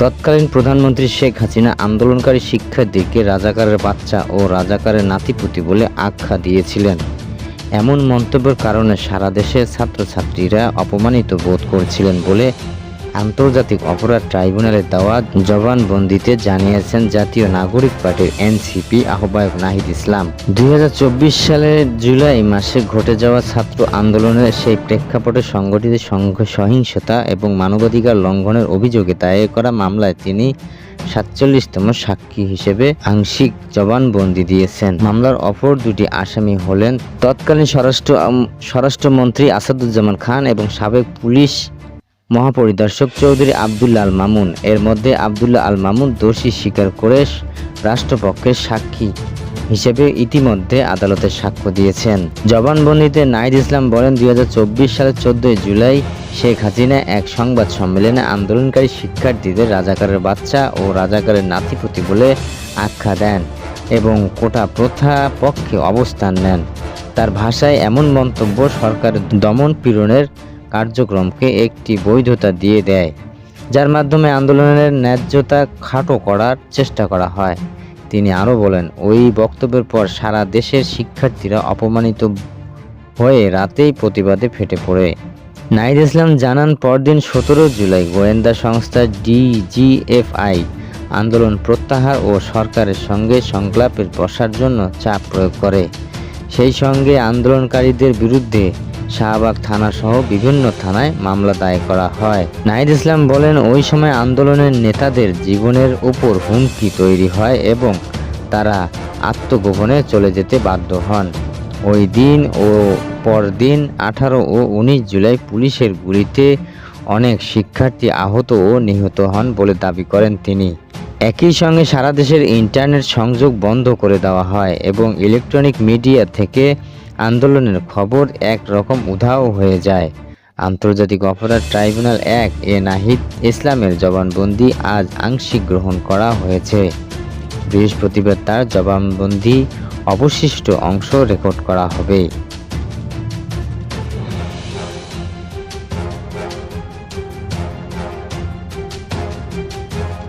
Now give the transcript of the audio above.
তৎকালীন প্রধানমন্ত্রী শেখ হাসিনা আন্দোলনকারী শিক্ষার্থীকে রাজাকারের বাচ্চা ও রাজাকারের নাতিপুতি বলে আখ্যা দিয়েছিলেন। এমন মন্তব্যের কারণে সারা দেশে ছাত্রছাত্রীরা অপমানিত বোধ করছিলেন বলে আন্তর্জাতিক অপরাধ ট্রাইব্যুনালে দেওয়া জবানবন্দিতে জানিয়েছেন জাতীয় নাগরিক পার্টির এনসিপি আহ্বায়ক নাহিদ ইসলাম। দুই সালের জুলাই মাসে ঘটে যাওয়া ছাত্র আন্দোলনের সেই প্রেক্ষাপটে সংগঠিত সহিংসতা এবং মানবাধিকার লঙ্ঘনের অভিযোগে দায়ের করা মামলায় তিনি সাতচল্লিশতম সাক্ষী হিসেবে আংশিক জবানবন্দি দিয়েছেন। মামলার অপর দুটি আসামি হলেন তৎকালীন স্বরাষ্ট্র স্বরাষ্ট্রমন্ত্রী আসাদুজ্জামান খান এবং সাবেক পুলিশ মহাপরিদর্শক চৌধুরী আবদুল্লা আল মামুন এর মধ্যে আবদুল্লাহ আল মামুন দোষী স্বীকার করে রাষ্ট্রপক্ষের সাক্ষী হিসেবে ইতিমধ্যে আদালতে সাক্ষ্য দিয়েছেন। জবানবন্দিতে নাইদ ইসলাম বলেন দু হাজার চব্বিশ সালের চোদ্দই জুলাই শেখ হাসিনা এক সংবাদ সম্মেলনে আন্দোলনকারী শিক্ষার্থীদের রাজাকারের বাচ্চা ও রাজাকারের নাতিপুতি বলে আখ্যা দেন এবং কোটা প্রথা পক্ষে অবস্থান নেন। তার ভাষায় এমন মন্তব্য, সরকার দমন পীড়নের কার্যক্রমকে একটি বৈধতা দিয়ে দেয়, যার মাধ্যমে আন্দোলনের ন্যায্যতা খাটো করার চেষ্টা করা হয়। তিনি আরও বলেন, ওই বক্তব্যের পর সারা দেশের শিক্ষার্থীরা অপমানিত হয়ে রাতেই প্রতিবাদে ফেটে পড়ে। নাইদ ইসলাম জানান, পরদিন সতেরো জুলাই গোয়েন্দা সংস্থা ডিজিএফআই আন্দোলন প্রত্যাহার ও সরকারের সঙ্গে সংলাপের বসার জন্য চাপ প্রয়োগ করে। সেই সঙ্গে আন্দোলনকারীদের বিরুদ্ধে শাহবাগ থানা সহ বিভিন্ন থানায় মামলা দায়ের করা হয়। নাহিদ ইসলাম বলেন, ওই সময় আন্দোলনের নেতাদের জীবনের উপর হুমকি তৈরি হয় এবং তারা আত্মগোপনে চলে যেতে বাধ্য হন। ওই দিন ও পরদিন আঠারো ও উনিশ জুলাই পুলিশের গুলিতে অনেক শিক্ষার্থী আহত ও নিহত হন বলে দাবি করেন তিনি। একই সঙ্গে সারা দেশের ইন্টারনেট সংযোগ বন্ধ করে দেওয়া হয় এবং ইলেকট্রনিক মিডিয়া থেকে আন্দোলনের খবর এক রকম উধাও হয়ে যায়। আন্তর্জাতিক অপরাধ ট্রাইব্যুনাল এক এ নাহিদ ইসলামের জবানবন্দি আজ আংশিক গ্রহণ করা হয়েছে। বৃহস্পতিবার তার জবানবন্দি অবশিষ্ট অংশ রেকর্ড করা হবে।